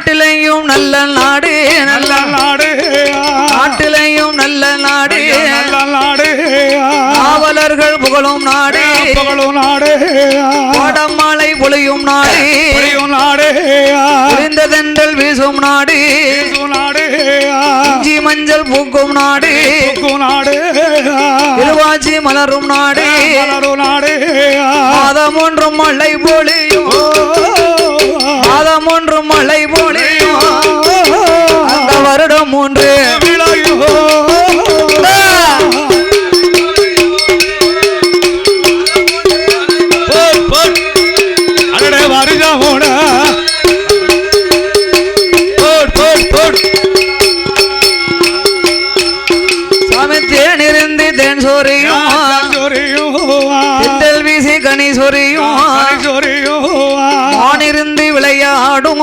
நாட்டிலையும் நல்ல நாடு நல்ல நாடு. நாட்டிலையும் நல்ல நாடு. நல்ல நாடு. காவலர்கள் புகழும் நாடு. புகழும் நாடு. கோடமலை பொழியும் நாடு. புரியும் நாடு. புரிந்ததென்றல் வீசும் நாடு. நாடு. இஞ்சி மஞ்சள் பூக்கும் நாடு. புக்கும் நாடு. திருவாச்சி மலரும் நாடு. மலரும் நாடு. மாதம் ஒன்றும் மழை பொழியும். சொரியும் தென்றல் வீசி கனி சொரியும் மானிருந்து விளையாடும்.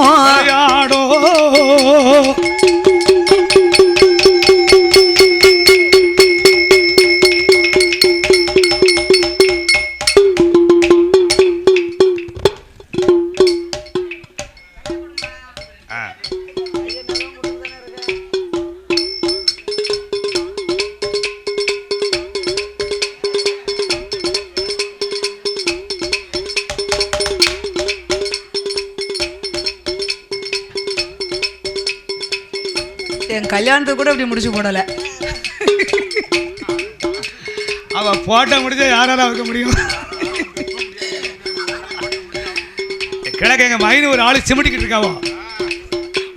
ஆளு சிமிட்டிக்கிட்டு இருக்காவோ?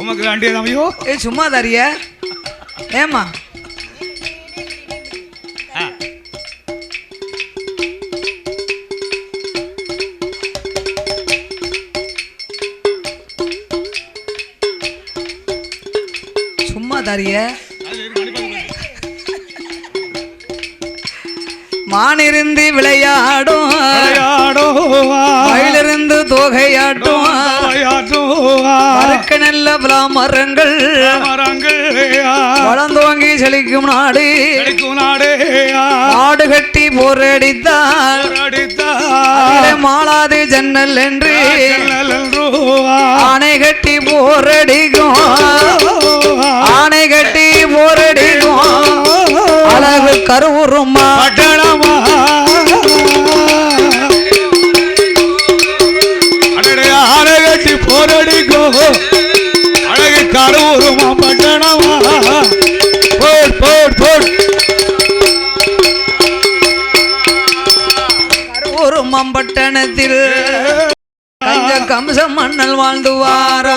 உமக்கு வேண்டியதாமையோ ஏ சும்மா தாரிய ஏமா சும்மா தாரிய மானிருந்து விளையாடும். மயிலிருந்து தோகையாட்டும் நல்ல மரங்கள். வளர்ந்தோங்கி செழிக்கும் நாடு. நாடு கட்டி போரடித்தால். மாளாது ஜன்னல் என்று. ஆணை கட்டி போரடிக்கும். ஆணை கட்டி போரடிக்கும். அழகு கருவுருமா பட்டணமா கம்சம் மன்னல் வாழ்ந்து வாரா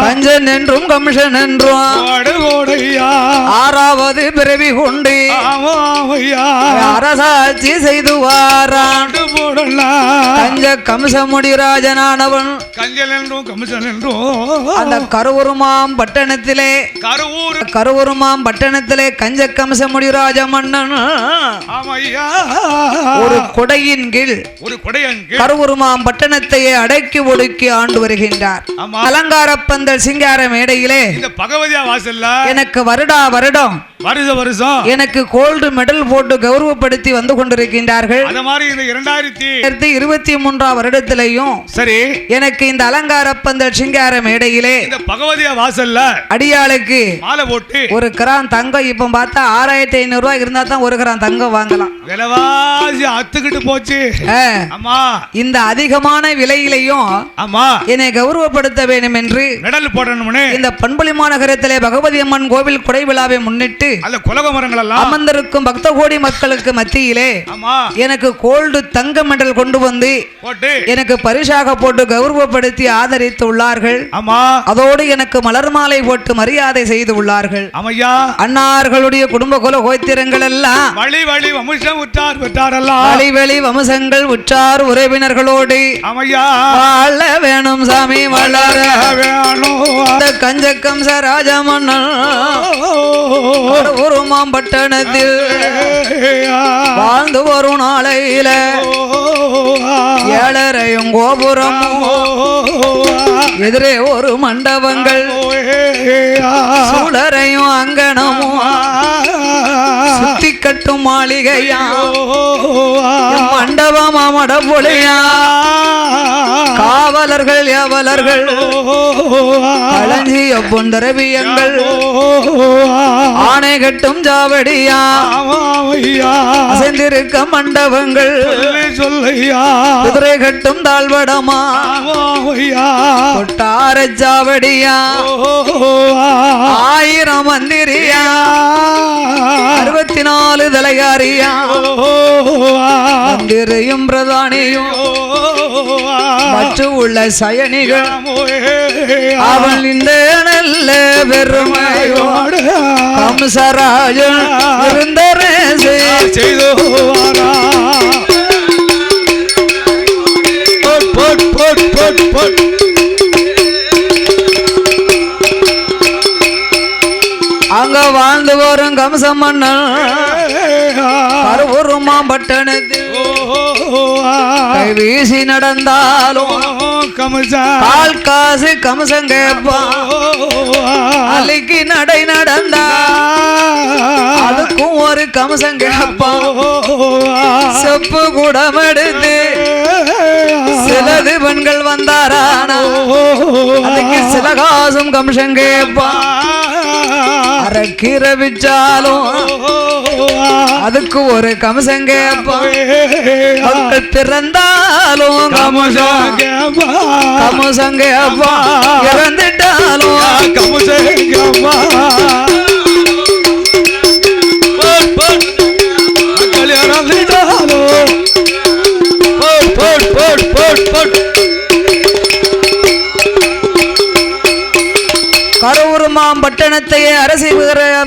கஞ்சன் என்றும் கம்சன் என்றும். ஆறாவது பிறவி கொண்டு அரசாட்சி செய்து வாரான் போடலாம் கஞ்ச கம்சமுடி ராஜனானவன். கஞ்சல் என்றும் கமிஷன் என்றும் அந்த கருவுருமாம் பட்டணத்திலே கருவூர். கருவுருமாம் பட்டணத்திலே கஞ்ச கம்சமுடி ராஜ மன்னன் ஒரு கொடையின் கீழ் ஒரு கொடையங்கு கருவுருமாம் பட்டணத்தையே அடக்கி ஒடுக்கி ஆண்டு வருகின்றார். அலங்கார பந்தல் சிங்கார மேடையிலே இந்த பகவதியா வாசல்ல. எனக்கு வருடா வருடம் வருஷ வருஷம். எனக்கு கோல்டு மெடல் போட்டு கௌரவப்படுத்தி வந்து கொண்டிருக்கின்றார்கள். அத மாதிரி இந்த இரண்டாயிரத்தி ரெண்டாயிரத்தி இருபத்தி மூன்றாம் வருடத்திலையும் சரி. எனக்கு இந்த அலங்கார பந்தல் சிங்கார மேடையிலே இந்த பகவதியா வாசல்ல அடியாளுக்கு மாலை போட்டு ஒரு கிராம் தங்கம் இப்ப பார்த்தா ஆறாயிரத்தி ஐநூறு ரூபாய் இருந்தா தான் ஒரு கிராம் தங்கம் வாங்கலாம். விலைவாசி அத்துக்கிட்டு போச்சு. ஆமா இந்த அதிகமான விலையிலையும் ஆமா என்னை கௌரவப்படுத்த வேண்டும் என்று மெடல் போடணும்னு. இந்த பண்புலி மாநகரத்திலே பகவதி அம்மன் கோவில் குடை விழாவை முன்னிட்டு அந்த குலக மரங்கள் எல்லாம் அமர்ந்திருக்கும் பக்த கோடி மக்களுக்கு மத்தியிலே எனக்கு கோல்டு தங்க மெடல் கொண்டு வந்து எனக்கு பரிசாக போட்டு கௌரவப்படுத்தி ஆதரித்து உள்ளார்கள் ஆமா. அதோடு எனக்கு மலர் மாலை போட்டு மரியாதை செய்து உள்ளார்கள். ஆமையா. அன்னார்களுடைய குடும்ப குல கோத்திரங்கள் எல்லாம் வழி வழி வம்சம் உற்றார் பெற்றாரெல்லாம் வழி வெளி வம்சங்கள் உற்றார் உறவினர்களோடு. ஆமையா. வாழ வேணும் சாமி வளர வேணும். அந்த கஞ்சக்கம் சராஜமன்னன் ஒரு மாம்பட்டணத்தில் வாழ்ந்து வரும் நாளையில ஏழரையும் கோபுரமும் எதிரே ஒரு மண்டபங்கள் சூழரையும் அங்கனமும் சுத்தி கட்டும் மாளிகையா? மண்டபமா மடப்பொழியா? காவலர்கள் ஏவலர்கள் களஞ்சிய பொந்தரவியங்கள் ஆணை கட்டும் ஜாவடியா? அசைந்திருக்க மண்டபங்கள் சொல்லையா. குதிரை கட்டும் தாழ்வடமா? கொட்டார ஜாவடியா? ஆயிரம் மந்திரியா அறுபத்தி நாலு தலையாரியா மந்திரியும் பிரதானியும். மற்றும் உள்ள சயனிகள். அவள் இந்த நல்ல பெருமையோடு கம்சராஜன் இருந்தரசே செய்தோ. அங்க வாழ்ந்து வரும் கம்ச மன்னன் கருவுருமா பட்டணத்தில் கை வீசி நடந்தாலும் கமசா கால் காசு கம்சம் கேட்பான் அலைக்கு நடை நடந்தா அதுக்கும் ஒரு கம்சம் கேட்பான் செப்பு குடம் எடுத்து சிலது பெண்கள் வந்தாரானா அதுக்கு சில காசும் கம்சம் கேட்பான் அரைக்கீரை விச்சாலும் அதுக்கு ஒரு கம்சம் கேட்பான் பிறந்தாலும் கம்சம் கம்சம் கேட்பான் இறந்துட்டாலும் கரூருமாம் பட்டணத்தையே அரசி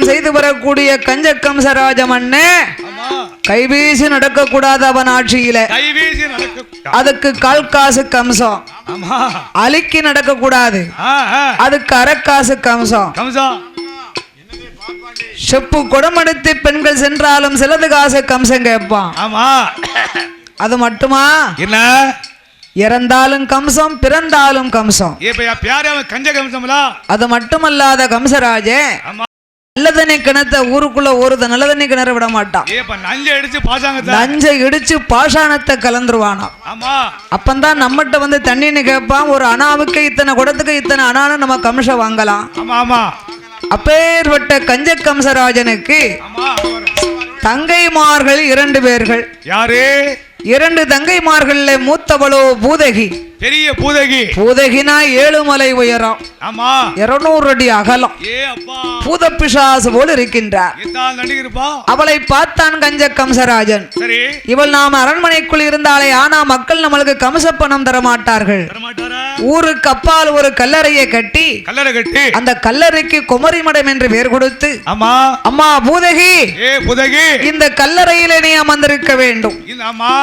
செய்து வரக்கூடிய கஞ்ச கம்சராஜ மன்னே கைவீசி நடக்க கூடாது அவன் ஆட்சியில. அதுக்கு கால் காசு கம்சம். அலிக்கு நடக்க கூடாது. அதுக்கு அரைக்காசு கம்சம். கம்சா செப்பு குடமெடுத்து பெண்கள் சென்றாலும் சிலது காசு கம்சம் கேட்பான். அது மட்டுமா? என்ன? இறந்தாலும் கம்சம் பிறந்தாலும் கம்சம். அது மட்டுமல்லாத கம்சராஜே ஆமா. நல்லதண்ணி கிணத்த ஊருக்குள்ள ஒரு நல்லதண்ணி கிணறு விட மாட்டான். நஞ்ச இடிச்சு பாஷாணத்தை கலந்துருவானாம். ஆமா. அப்பந்தான் நம்மகிட்ட வந்து தண்ணின்னு கேட்பான் ஒரு அணாவுக்கு இத்தனை குடத்துக்கு இத்தனை அணான்னு நம்ம கம்சம் வாங்கலாம். அப்பேற்பட்ட கஞ்ச கம்சராஜனுக்கு தங்கைமார்கள் இரண்டு பேர்கள். யாரு? இரண்டு தங்கைமார்களில் மூத்தவளோ பூதகி. பெரிய பூதகி. பூதகினா ஏழுமலை உயரம். ஆமா. இருநூறு அடி அகலம். பூத பிசாசு போல் இருக்கின்றார். அவளை பார்த்தான் கஞ்ச கம்சராஜன். சரி. இவள் நாம் அரண்மனைக்குள் இருந்தாலே ஆனா மக்கள் நம்மளுக்கு கம்ச பணம் தர மாட்டார்கள் ஊருக்கு அப்பால் ஒரு கல்லறையை கட்டி கல்லறை கட்டி. அந்த கல்லறைக்கு குமரி மடம் என்று பெயர் கொடுத்து ஆமா. அம்மா பூதகி புதகி. இந்த கல்லறையிலே நீ அமர்ந்திருக்க வேண்டும்.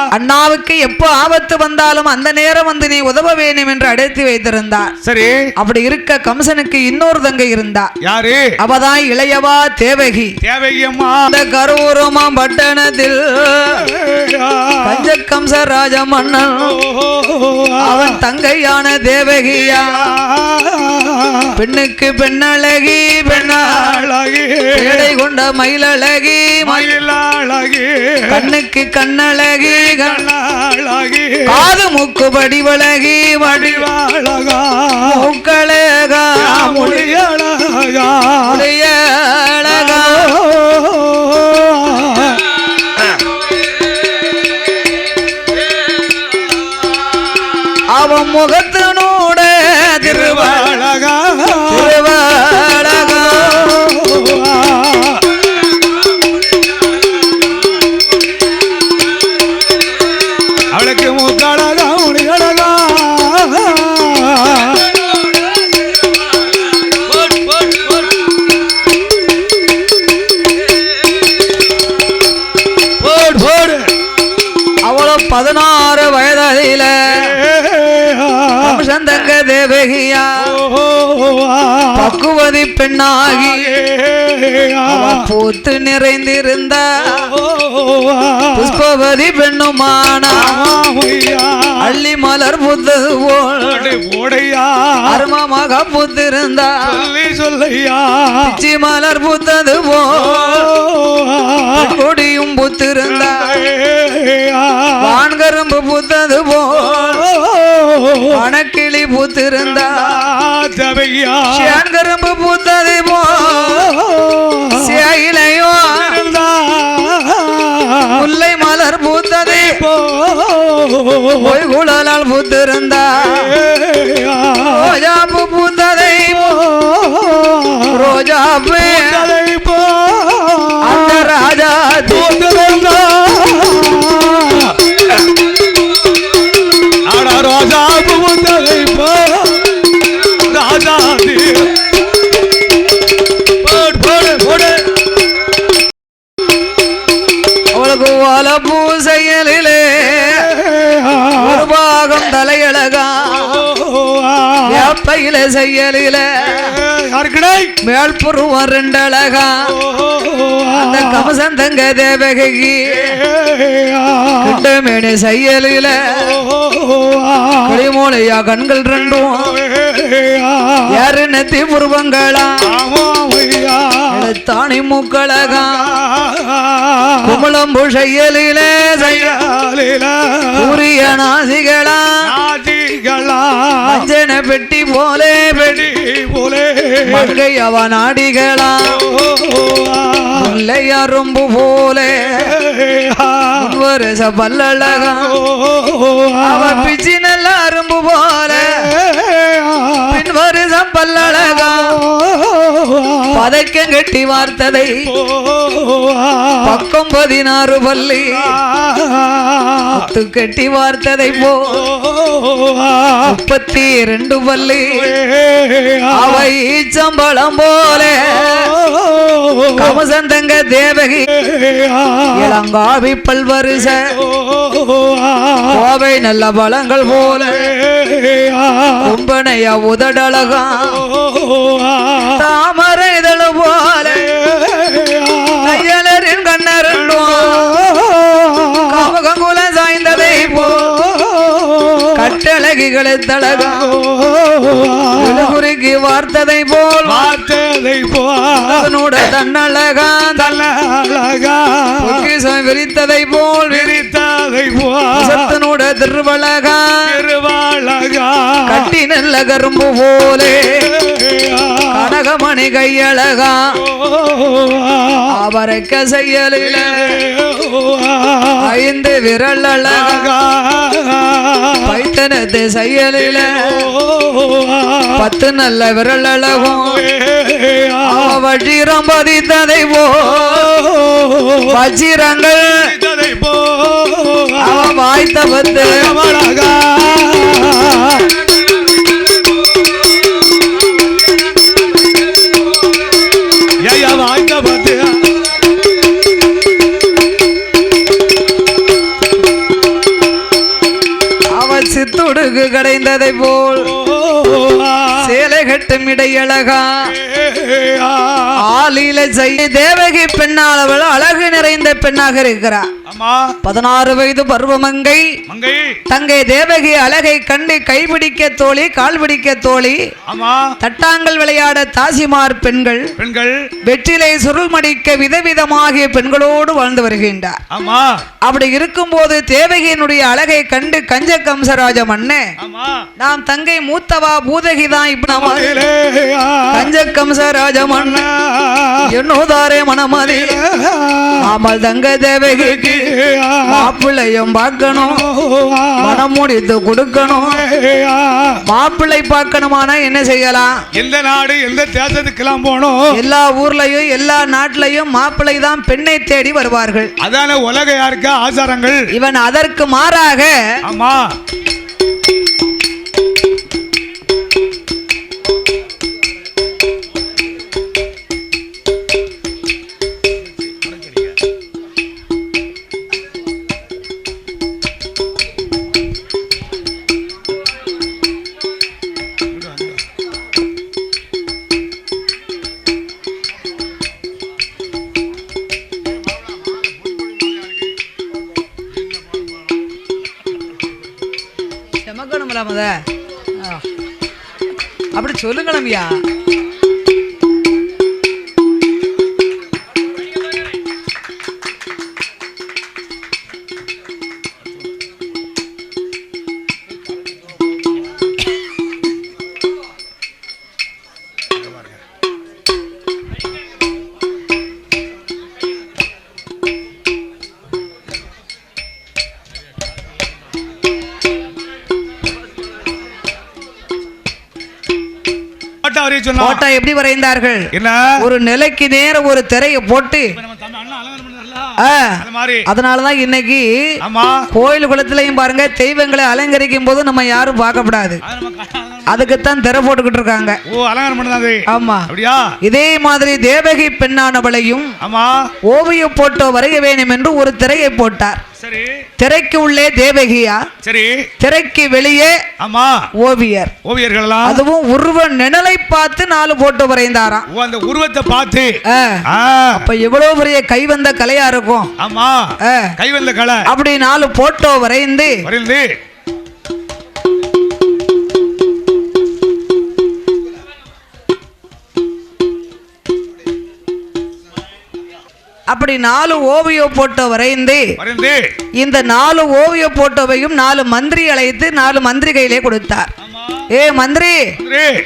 அண்ணாவுக்கு எப்போ ஆபத்து வந்தாலும் அந்த நேரம் வந்து நீ உதவ வேண்டும் என்று அடைத்து வைத்திருந்தார். சரி. அப்படி இருக்க கம்சனுக்கு இன்னொரு தங்கை இருந்தா. யாரு? அவதான் இளையவா தேவகி. தேவகி அம்மா அந்த கருவூரமாம் பட்டணத்தில் பஞ்ச கம்ச ராஜ மன்னன் அவன் தங்கையான தேவகியா. பெண்ணுக்கு பெண்ணழகி பெண்ணா அழகி பேடை கொண்ட மயிலழகி மயில் மயிலாழகி. கண்ணுக்கு கண்ணழகி கண்ண அழகி காது மூக்கு படிவழகி வடி அழகா. மூக்களேகா மொழியழகா முடிய அழகா. அவன் முகத்தினோட சந்தங்க தேவகியா பக்குவதி பெண்ணாகி பூத்து நிறைந்திருந்த புஷ்பவதி பெண்ணுமானா அள்ளி மலர் புத்தது போடையா அருமமாக புத்திருந்தா சொல்லி சொல்லையா. பிச்சி மலர் புத்தது போல் கொடியும் புத்திருந்தா வான்கரும்பு புத்தது போல் வனக்கிளி பூத்திருந்தா தேவையா கரும்பு பூத்ததை போ. சேயிலையோ. முல்லை மலர் பூத்ததை. போய் குழலால் பூத்திருந்தா. ரோஜாப்பு பூத்ததை ரோஜாப்பு அந்த ராஜா ராஜா யாருக்கடை? மேல்புருவம் ரெண்டழகா. அந்த கமசந்தங்க தேவகைக்கு கிண்டமேனி செய்யலில. கிளிமூலையா கண்கள் ரெண்டும். யாரு நெத்தி புருவங்களா? தானி மூக்களகா குமளம்பு செய்யலிலே. செய்ய சூரிய நாசிகளா அஞ்சன பெட்டி போலே பெட்டி மங்கை அவ நாடிகளா முல்லை அரும்பு போலே. வருஷ பல்லழகா அவ பிச்சி நல்ல அரும்பு போல. பின் வருஷம் பல்லழகா பதைக்கம் கட்டி வார்த்ததை பக்கம் பதினாறு பள்ளி முத்து கட்டி வார்த்ததை போ. முப்பத்தி இரண்டு பள்ளி அவை சம்பளம் போல கமசந்தங்க தேவகி இளங்காவி பல்வரிச கோவை நல்ல பழங்கள் போல கும்பனையா உதடழகா. தாமரை இதழ் போல கையலரின் கண்ணரண்டும் காமகங்குல சாய்ந்ததை போ கட்டழகிகளை தழகா குறிக்கு வார்த்ததை போல் வார்த்ததை போ அதனோட தன்னழகா பொக்கிசம் விரித்ததை போல் விரித்ததை போ சத்தனோட திருவழகா திருவாழகா கட்டி நல்ல கரும்பு போலே. கனகமணி கையழகா. அவரைக்க செய்யலில ஐந்து விரல் அழகா. பைத்தனத்தை செய்யலில பத்து நல்ல விரல் அழகும். வஜிரம் பதித்ததை போ. வஜிரங்கள் வாய்த்த பத்து அவ தேவகி பெண்ணால் அழகு நிறைந்த பெண்ணாக இருக்கிறார். பதினாறு வயது பருவமங்கை மங்கை. தங்கை தேவகி அழகை கண்டு கைபிடிக்க தோழி கால் பிடிக்க தோழி. ஆமா. தட்டாங்கல் விளையாட தாசிமார் பெண்கள். பெண்கள். வெற்றிலை சுருள் மடிக்க விதவிதமாகிய பெண்களோடு வாழ்ந்து வருகின்றார். அப்படி இருக்கும்போது தேவகியினுடைய அழகை கண்டு கஞ்ச கம்சராஜ ஆமா. நாம் தங்கை மூத்தவா பூதகி தான் இப்ப நம்ம கஞ்ச கம்சராஜ மன்ன என்னோதாரே மனமதி ஆமல் தங்க தேவகிக்கு மாப்பிள்ளையும் பார்க்கணும். மனம் முடித்து கொடுக்கணும். மாப்பிள்ளை பார்க்கணுமானா என்ன செய்யலாம்? எந்த நாடு எந்த தேசத்துக்கெல்லாம் போனோம் எல்லா ஊர்லயும் எல்லா நாட்டிலையும் மாப்பிள்ளை தான் பெண்ணை தேடி வருவார்கள். அதான உலக யாருக்கா ஆச்சாரங்கள் இவன் அதற்கு மாறாக ஆமா. செமக்கணும்ல முத அப்படி சொல்லுங்களம்யா போட்டா எப்படி வரைந்தார்கள்? என்ன? ஒரு நிலைக்கு நேர ஒரு திரையை போட்டு அதனாலதான் இன்னைக்கு கோயில் குளத்திலையும் பாருங்க தெய்வங்களை அலங்கரிக்கும் போது நம்ம யாரும் பார்க்கப்படாது அதுக்குத்தான் திரை போட்டுக்கிட்டு இருக்காங்க. ஓ அலங்காரம் பண்ணது. ஆமா. அப்படியா? இதே மாதிரி தேவகி பெண்ணானவளையும் ஆமா. ஓவிய போட்டோ வரைய வேண்டும் என்று ஒரு திரையை போட்டார். சரி. திரைக்கு உள்ளே தேவகியா? சரி. திரைக்கு வெளியே ஆமா. ஓவியர். ஓவியர்கள் அதுவும் உருவ நிழலை பார்த்து நாலு போட்டோ வரைந்தாராம். அந்த உருவத்தை பார்த்து. அப்ப எவ்வளவு பெரிய கைவந்த கலையா இருக்கும்? ஆமா. ஆ, கை வந்த கலை. அப்படி நாலு போட்டோ வரைந்து வரைந்து அப்படி நாலு ஓவிய போட்டோ வரைந்து இந்த நாலு ஓவிய போட்டோவையும் நாலு மந்திரி அழைத்து நாலு மந்திரி கையிலே கொடுத்தார். ஏ மந்திரி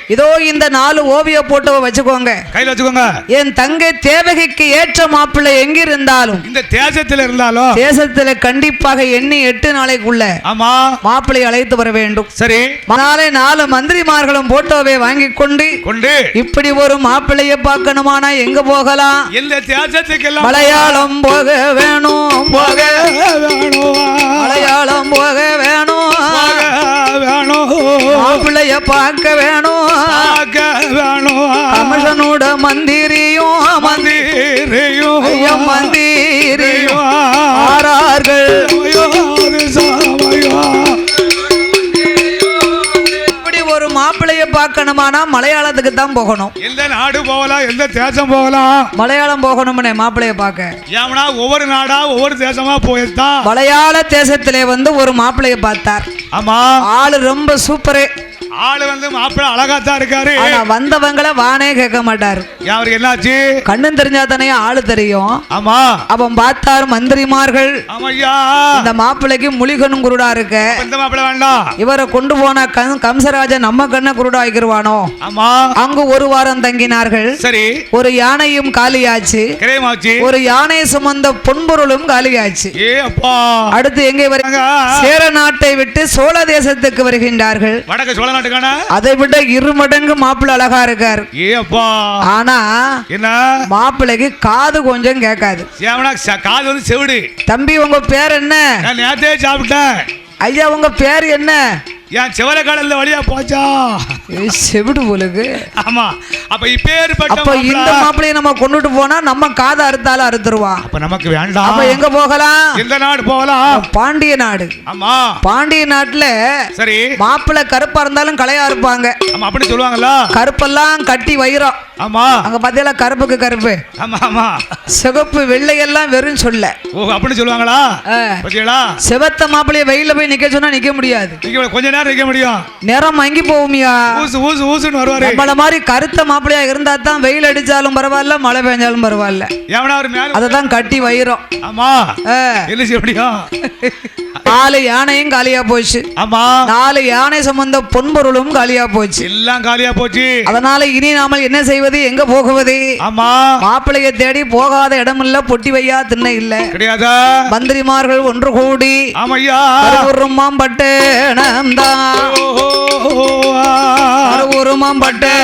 இதோ இந்த நாலு ஓவிய போட்டோவை வச்சுக்கோங்க. கையில வச்சுக்கோங்க. என் தங்கை தேவகிக்கு ஏற்ற மாப்பிள்ளை எங்கிருந்தாலும் இந்த தேசத்துல இருந்தாலும் தேசத்துல கண்டிப்பாக எண்ணி எட்டு நாளைக்குள்ள ஆமா. மாப்பிள்ளை அழைத்து வர வேண்டும். சரி. நாளை நாலு மந்திரிமார்களும் போட்டோவை வாங்கி கொண்டு கொண்டு. இப்படி ஒரு மாப்பிள்ளைய பார்க்கணுமானா எங்க போகலாம்? எந்த தேசத்துக்கெல்லாம் மலையாளம் போக வேணும். போக வேணும். மலையாளம் போக வேணும். வேணும் மாப்பிள்ளைய பார்க்க வேணும் பார்க்க வேணும் கமிஷனோட மந்திரியும் மந்தி மந்திரியும் மந்திரியும். ஆறார்கள். இப்படி ஒரு மாப்பிள்ளைய பார்க்கணுமானா மலையாளத்துக்கு தான் போகணும். எந்த நாடு போகலாம் எந்த தேசம் போகலாம் மலையாளம் போகணும்னே மாப்பிள்ளைய பார்க்க. ஏமனா ஒவ்வொரு நாடா ஒவ்வொரு தேசமா போயிருந்தான் மலையாள தேசத்திலே வந்து ஒரு மாப்பிள்ளைய பார்த்தார். ஆமா. ஆளு ரொம்ப சூப்பரு. ஆளு வந்து மாப்பிள்ளை அழகா தான் இருக்காரு. ஆனா வந்தவங்கள வானே கேட்க மாட்டாரு. அவருக்கு என்னாச்சு? கண்ணும் தெரிஞ்சா தானே ஆளு தெரியும். ஆமா. அவன் பார்த்தார் மந்திரிமார்கள். ஆமையா. இந்த மாப்பிள்ளைக்கு முழிகனும் குருடா இருக்க. இந்த மாப்பிள்ளை வேண்டாம். இவரை கொண்டு போன கம் கம்சராஜன் நம்ம கண்ணை குருடா ஆக்கிருவானோ? ஆமா. அங்கு ஒரு வாரம் தங்கினார்கள். சரி. ஒரு யானையும் காலியாச்சு. ஒரு யானை சுமந்த பொன்பொருளும் காலியாச்சு. அடுத்து எங்கே வர அங்க. சேர நாட்டை விட்டு சோழ தேசத்துக்கு வருகின்றார்கள். வடக்கு சோழ நாட்டுக்கான அதை விட இரு மடங்கு மாப்பிள்ளை அழகா இருக்கார். ஏ அப்பா ஆனா என்ன? மாப்பிள்ளைக்கு காது கொஞ்சம் கேட்காது. காது வந்து செவிடு. தம்பி உங்க பேர் என்ன? நான் நேத்தே சாப்பிட்டேன். ஐயா உங்க பேர் என்ன? என் செவல கடல்ல வழியா போச்சா? செவிடு போலுக்கு ஆமா. அப்ப இப்பேற்பட்ட அப்ப இந்த. மாப்பிள்ளைய நம்ம கொண்டுட்டு போனா நம்ம காதை அறுத்தாலும் அறுத்துருவான். அப்ப நமக்கு வேண்டாம். அப்ப எங்க போகலாம்? எந்த நாடு போகலாம்? பாண்டிய நாடு. ஆமா. பாண்டிய நாட்டுல சரி. மாப்பிள்ளை கருப்பா இருந்தாலும் கலையா இருப்பாங்க. ஆமா அப்படி சொல்லுவாங்கல்ல. கருப்பெல்லாம் கட்டி வைரம். ஆமா. அங்க பாத்தீங்களா கருப்புக்கு கருப்பு. ஆமா ஆமா. சிகப்பு வெள்ளையெல்லாம் வெறும் சொல்ல. ஓ அப்படி சொல்லுவாங்களா. பாத்தீங்களா செவத்த மாப்பிள்ளைய வெயில போய் நிக்க சொன்னா நிக்க முடியாது. கொஞ்ச நேரம் நிக்க முடியும். நிறம் மங்கி போகுமியா? ஊசு ஊசு ஊசுன்னு வருவாரு. நம்மள மாதிரி கருத்த மாப்பிள்ளையா இருந்தா தான் வெயில் அடிச்சாலும் பரவாயில்ல மழை பெஞ்சாலும் பரவாயில்ல. எவனா ஒரு மேல அதை தான் கட்டி வைரம். ஆமா. என்ன செய்ய முடியும்? நாலு யானையும் காலியா போச்சு. ஆமா. நாலு யானை சம்பந்த பொன்பொருளும் காலியா போச்சு. எல்லாம் காலியா போச்சு. அதனால இனி நாமல் என்ன செய்வது எங்க போகுவது? ஆமா. மாப்பிள்ளைய தேடி போகாத இடம் இல்ல பொட்டி வையா திண்ணை இல்ல. கிடையாதா? மந்திரிமார்கள் ஒன்று கூடி ஆமையா. கருவுருமாம் பட்டேனம்தான் கருவுருமாம் பட்டே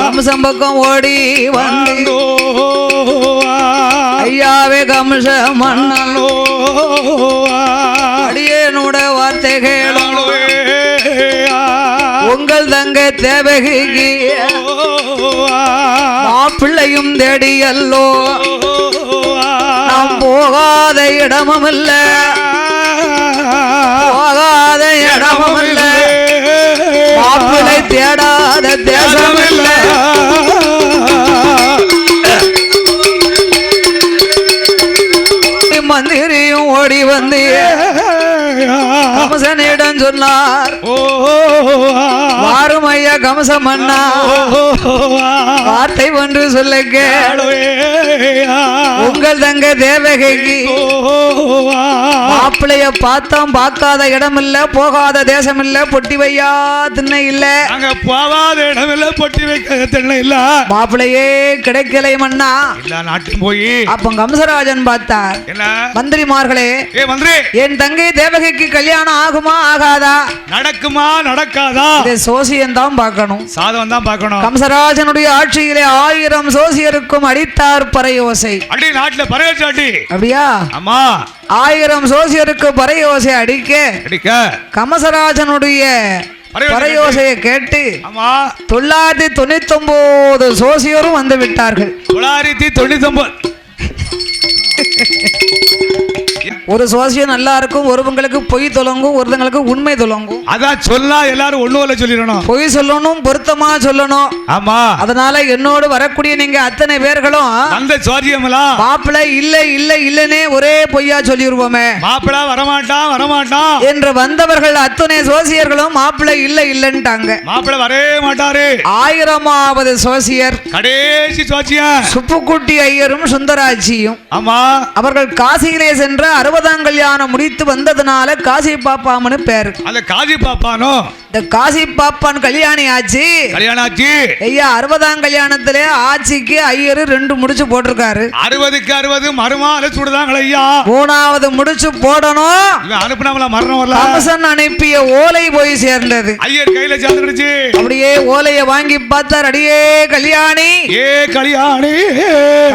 கம்சம் பக்கம் ஓடி வந்து. ஐயாவே கம்ச மன்னன். அடியேனுட வார்த்தை கேளும் உங்கள் தங்க தேவகிக்கு மாப்பிள்ளையும் தேடியல்லோ. நாம் போகாத இடமும் இல்ல இடமும் இல்ல மாப்பிள்ளை தேடாத தேசம் இல்ல மந்திரியும் ஓடி வந்து கம்சனிடம் சொன்னார். வாரும் ஐயா கமசம் அண்ணா. வார்த்தை ஒன்று சொல்லுங்க. உங்கள் தங்க தேவகைக்கு மாப்பிளைய பார்த்தோம் பார்க்காத இடம் இல்ல போகாத தேசம் இல்ல பொட்டி வையா திண்ணை இல்ல. அங்க போவாத இடமில்ல பொட்டி வைக்க தென்ன இல்ல. மாப்பிளையே கிடைக்கலை மன்னா. எல்லா நாட்டும் போய். அப்ப கம்சராஜன் பார்த்தார். மந்திரிமார்களே மந்திரி. என் தங்கை தேவகைக்கு கல்யாணம் ஆகுமா ஆகாதா? நடக்குமா நடக்காதா? இதை சோசியம் தான் பார்க்கணும். சாதம் தான் பார்க்கணும். கம்சராஜனுடைய ஆட்சியிலே ஆயிரம் சோசியருக்கும் அடித்தார் பறையோசை அடி நாட்டுல பரவேற்று அடி அப்படியா? ஆமா. ஆயிரம் சோசியருக்கு பறையோசை அடிக்க அடிக்க. கமசராஜனுடைய பறையோசை பறையோசையை கேட்டு. ஆமா. தொள்ளாயிரத்தி தொண்ணூத்தி ஒன்பது சோசியரும் வந்து விட்டார்கள். தொள்ளாயிரத்தி தொண்ணூத்தி ஒன்பது ஒரு சோசியம் நல்லா இருக்கும் ஒருவங்களுக்கு பொய் தொலங்கும் ஒருத்தங்களுக்கு உண்மை தொலங்கும். அதான் சொன்னா எல்லாரும் ஒண்ணு இல்ல சொல்லிடணும். பொய் சொல்லணும் பொருத்தமா சொல்லணும். ஆமா. அதனால என்னோடு வரக்கூடிய நீங்க அத்தனை பேர்களும் அந்த சோதியமெல்லாம் மாப்பிள்ளை இல்ல இல்ல இல்லனே ஒரே பொய்யா சொல்லிடுவோமே மாப்பிள வரமாட்டான் வரமாட்டான். என்று வந்தவர்கள் அத்தனை சோசியர்களும் மாப்பிள்ளை இல்ல இல்லன்ட்டாங்க. மாப்பிள வரவே மாட்டாரு. ஆயிரமாவது சோசியர் கடைசி சோச்சியம் சுப்புக்குட்டி ஐயரும் சுந்தராட்சியும் ஆமா. அவர்கள் காசியிலே சென்று அறுபதாம் கல்யாணம் முடித்து வந்ததுனால காசி பாப்பாமனு பேரு. அந்த காஜி பாப்பானோ? இந்த காசி பாப்பான் கல்யாணி ஆச்சு. கல்யாணம் ஆச்சு ஐயா அறுபதாம் கல்யாணத்திலே ஆட்சிக்கு ஐயரு ரெண்டு முடிச்சு போட்டிருக்காரு. அறுபதுக்கு அறுபது மறுமால சுடுதாங்கள ஐயா. மூணாவது முடிச்சு போடணும். அனுப்புனாமல மரணம் வரல? கமசன் அனுப்பிய ஓலை போய் சேர்ந்தது. ஐயர் கையில சேர்ந்துடுச்சு அப்படியே ஓலையை வாங்கி பார்த்தார். அடியே கல்யாணி. ஏ கல்யாணி.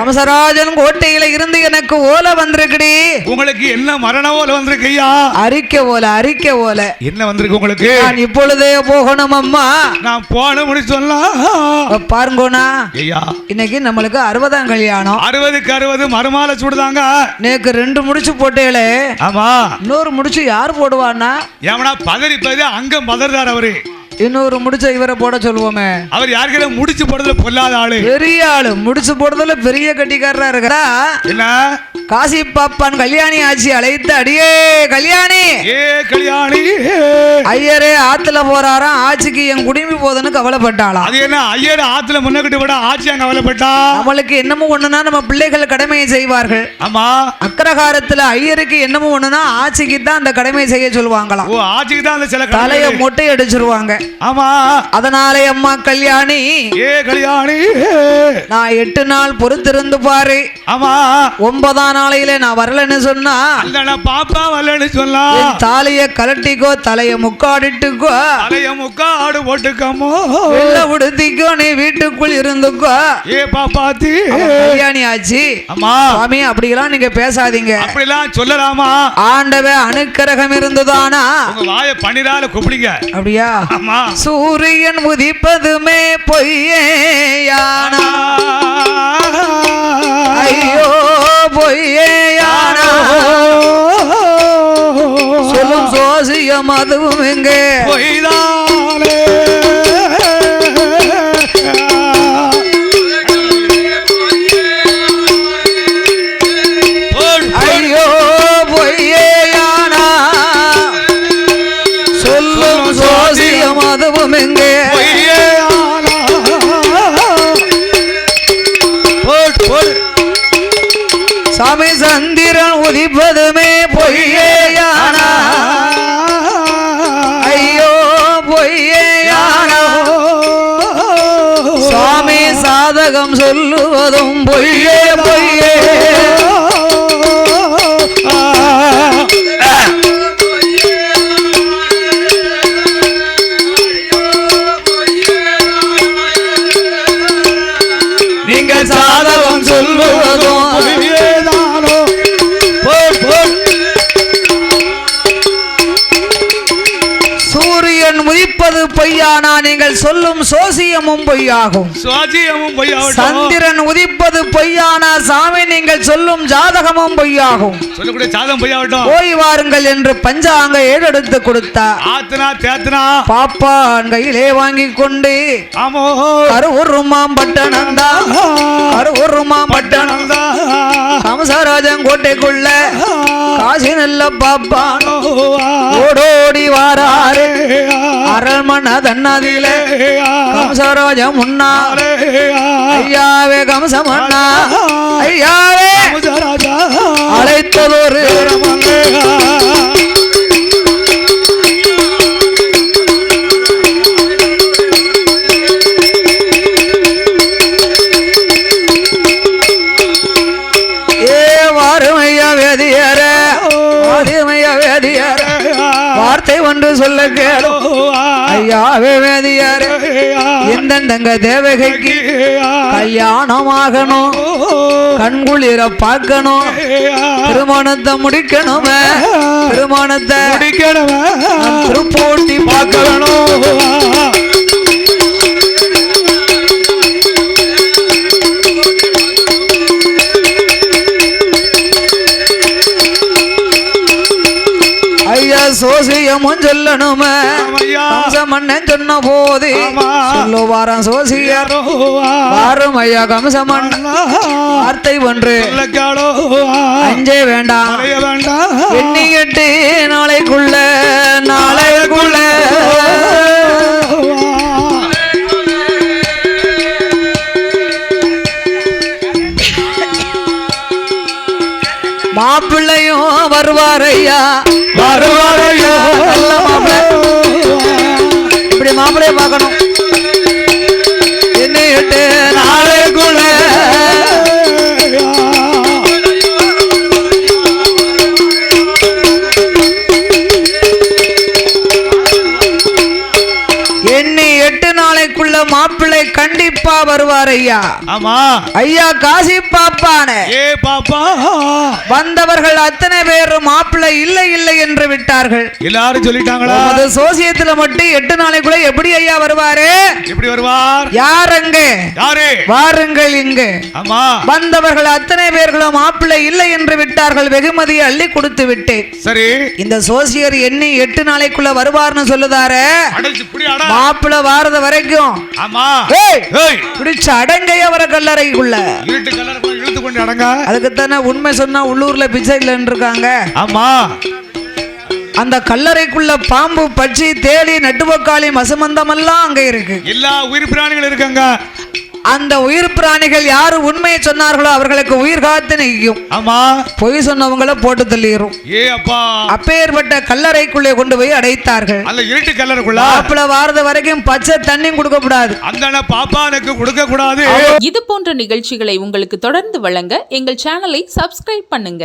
கமசராஜன் கோட்டையில இருந்து எனக்கு ஓலை வந்திருக்குடி. உங்களுக்கு என்ன மரண ஓல வந்திருக்கு ஐயா அறிக்கை ஓலை அறிக்கை ஓலை. என்ன வந்திருக்கு உங்களுக்கு? நான் இப்பொழுதே போகணும் அம்மா. நான் போன சொல்லலாம் பாருங்கோனா ஐயா. இன்னைக்கு நம்மளுக்கு அறுபதாம் கல்யாணம். அறுபதுக்கு அறுபது மறுமால சுடுதாங்க. நேக்கு ரெண்டு முடிச்சு போட்டேளே. ஆமா. இன்னொரு முடிச்சு யார் போடுவான்னா? ஏமனா பதறி பதறி அங்கம் பதறார் அவரு. இன்னொரு முடிச்ச இவரை போட சொல்லுவோமே. அவர் யாருக்கிட்ட முடிச்சு போடுறதுல பொல்லாத ஆளு? பெரிய ஆளு. முடிச்சு போடுறதுல பெரிய கட்டிக்காரரா இருக்கிறா என்ன? காசி பாப்பான் கல்யாணி ஆட்சி அழைத்து அடியே கல்யாணி. ஏ கல்யாணி. ஐயரே ஆத்துல போறாராம் ஆட்சிக்கு என் குடுமி போதுன்னு கவலைப்பட்டாளாம். அது என்ன ஐயர் ஆத்துல முன்னக்கிட்டு விட ஆட்சியா கவலைப்பட்டா? நம்மளுக்கு என்னமோ ஒண்ணுனா நம்ம பிள்ளைகள் கடமையை செய்வார்கள். ஆமா. அக்கரகாரத்துல ஐயருக்கு என்னமோ ஒண்ணுனா ஆட்சிக்கு தான் அந்த கடமையை செய்ய சொல்லுவாங்களாம். ஓ ஆட்சிக்கு தான் அந்த சில தலைய. மொட்டை அடிச்சிருவாங்க ஆமா. அதனாலே அம்மா கல்யாணி. ஏ கல்யாணி. நான் எட்டு நாள் பொறுத்திருந்து பாரு. ஆமா. ஒன்பதாம் நாளையில நான் வரலன்னு சொன்னா பாப்பா வரலன்னு என் தாலிய கலட்டிக்கோ தலைய முக்காடிட்டுக்கோ தலைய முக்காடு போட்டுக்கமோ. வெள்ள உடுத்திக்கோ நீ வீட்டுக்குள் இருந்துக்கோ. ஏ பாப்பாத்தி. கல்யாணி ஆச்சு. ஆமா சுவாமி அப்படியெல்லாம் நீங்க பேசாதீங்க. அப்படிலாம் சொல்லலாமா? ஆண்டவ அணுக்கரகம் இருந்துதானா? உங்க வாய பன்னிரால கூப்பிடுங்க அப்படியா? ஆமா சூரியன் உதிப்பதுமே பொய்யேயானா? ஐயோ பொய்யேயானா சொல்லும் சோசியம் அதுவும் எங்கே? பொய்தானே பொய்யானா நீங்கள் சொல்லும் சோசியமும் பொய்யாகும். பொய்யாகட்டும். சந்திரன் உதிப்பது பொய்யானா சாமி நீங்கள் சொல்லும் ஜாதகமும் பொய்யாகும். சொல்லக்கூடிய சாதம் பொய்யாகட்டும். போய் வாருங்கள் என்று பஞ்சாங்க ஏடெடுத்து கொடுத்தார் ஆத்தனா தேத்தனா. பாப்பான் கையிலே வாங்கி கொண்டு. ஆமோ. கருவுருமாம் பட்டணந்தா. கருவுருமாம் பட்டணம். கமசராஜன் கோட்டைக்குள்ள காசி நல்ல பாப்பான் ஓடோடி வாராரு. அரண்மனை மன்ன தன்னாதியிலே கம்சராஜ முன்னா. ஐயாவே கம்சமன்னா. ஐயாவே. அழைத்ததொரு ஏ எந்தெந்தங்க தேவகைக்கு கல்யாணமாகணும். கண்குளிர பார்க்கணும். திருமணத்தை முடிக்கணுமே. திருமணத்தை திருப்போட்டி பார்க்கணும். சோசியமும் சொல்லணுமே கம்சமண்ணன் சொன்ன போது. சொல்லுவாராம் சோசியர் வாரும் ஐயா கம்சமண்ணன் வார்த்தை ஒன்று. அஞ்சே வேண்டாம். எண்ணி எட்டு நாளைக்குள்ள நாளைக்குள்ள. மாப்பிள்ளையும் வருவார். ஐயா இப்படி வருவார் ஐயா ஆமா. ஐயா காசி பாப்பானே. ஏ பாப்பா. வந்தவர்கள் அத்தனை பேரும் மாப்பிள்ளை இல்லை இல்லை என்று விட்டார்கள். எல்லாரும் சொல்லிட்டாங்களா? அது சோசியத்துல மட்டும் எட்டு நாளைக்குள்ள எப்படி ஐயா வருவாரு? எப்படி வருவார்? யார் யாரு? வாருங்கள் இங்கு. வந்தவர்கள் அத்தனை பேர்களும் மாப்பிள்ளை இல்லை என்று விட்டார்கள். வெகுமதியை அள்ளி கொடுத்து விட்டேன். சரி. இந்த சோசியர் எண்ணி எட்டு நாளைக்குள்ள வருவார்னு சொல்லுதாரு. மாப்பிள்ளை வாரத வரைக்கும். பிடிச்ச அடங்கைய வர கல்லறைக்குள்ள அதுக்குத்தானே உண்மை சொன்னா உள்ளூர்ல பிச்சை இல்லைன்னு இருக்காங்க ஆமா. அந்த கல்லறைக்குள்ள பாம்பு பட்சி தேடி நட்டுவக்காளி மசுமந்தம் எல்லாம் அங்க இருக்கு. எல்லா உயிர் பிராணிகளும் இருக்காங்க. அந்த உயிர் பிராணிகள் யாரு உண்மையை சொன்னார்களோ அவர்களுக்கு உயிர் காத்து நிற்கும். ஆமா. பொய் சொன்னவங்கள போட்டு தள்ளிடும் ஏ அப்பா. அப்பேற்பட்ட கல்லறைக்குள்ளே கொண்டு போய் அடைத்தார்கள். அந்த இருட்டு கலருக்குள்ள மாப்பிள வாரது வரைக்கும் பச்சை தண்ணியும் கொடுக்க கூடாது அந்த பாப்பானுக்கு கொடுக்க கூடாது இது போன்ற நிகழ்ச்சிகளை உங்களுக்கு தொடர்ந்து வழங்க எங்கள் சேனலை சப்ஸ்கிரைப் பண்ணுங்க.